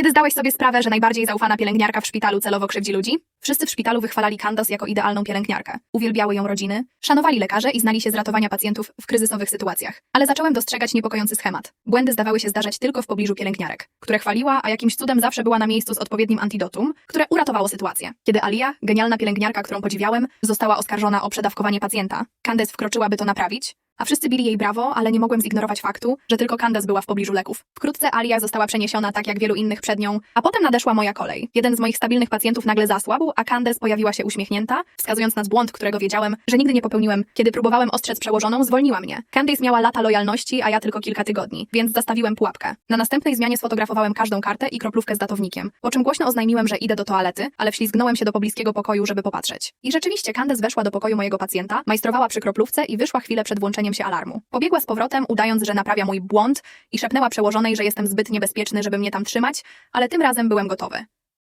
Kiedy zdałeś sobie sprawę, że najbardziej zaufana pielęgniarka w szpitalu celowo krzywdzi ludzi? Wszyscy w szpitalu wychwalali Candace jako idealną pielęgniarkę. Uwielbiały ją rodziny, szanowali lekarze i znali się z ratowania pacjentów w kryzysowych sytuacjach. Ale zacząłem dostrzegać niepokojący schemat. Błędy zdawały się zdarzać tylko w pobliżu pielęgniarek, które chwaliła, a jakimś cudem zawsze była na miejscu z odpowiednim antidotum, które uratowało sytuację. Kiedy Alia, genialna pielęgniarka, którą podziwiałem, została oskarżona o przedawkowanie pacjenta, Candace wkroczyła, by to naprawić, a wszyscy bili jej brawo, ale nie mogłem zignorować faktu, że tylko Candace była w pobliżu leków. Wkrótce Alia została przeniesiona tak jak wielu innych przed nią, a potem nadeszła moja kolej. Jeden z moich stabilnych pacjentów nagle zasłabł, a Candace pojawiła się uśmiechnięta, wskazując na błąd, którego wiedziałem, że nigdy nie popełniłem. Kiedy próbowałem ostrzec przełożoną, zwolniła mnie. Candace miała lata lojalności, a ja tylko kilka tygodni, więc zastawiłem pułapkę. Na następnej zmianie sfotografowałem każdą kartę i kroplówkę z datownikiem, po czym głośno oznajmiłem, że idę do toalety, ale wślizgnąłem się do pobliskiego pokoju, żeby popatrzeć. I rzeczywiście Candace weszła do pokoju mojego pacjenta, majstrowała przy kroplówce i wyszła chwilę przed włączeniem się alarmu. Pobiegła z powrotem, udając, że naprawia mój błąd i szepnęła przełożonej, że jestem zbyt niebezpieczny, żeby mnie tam trzymać, ale tym razem byłem gotowy.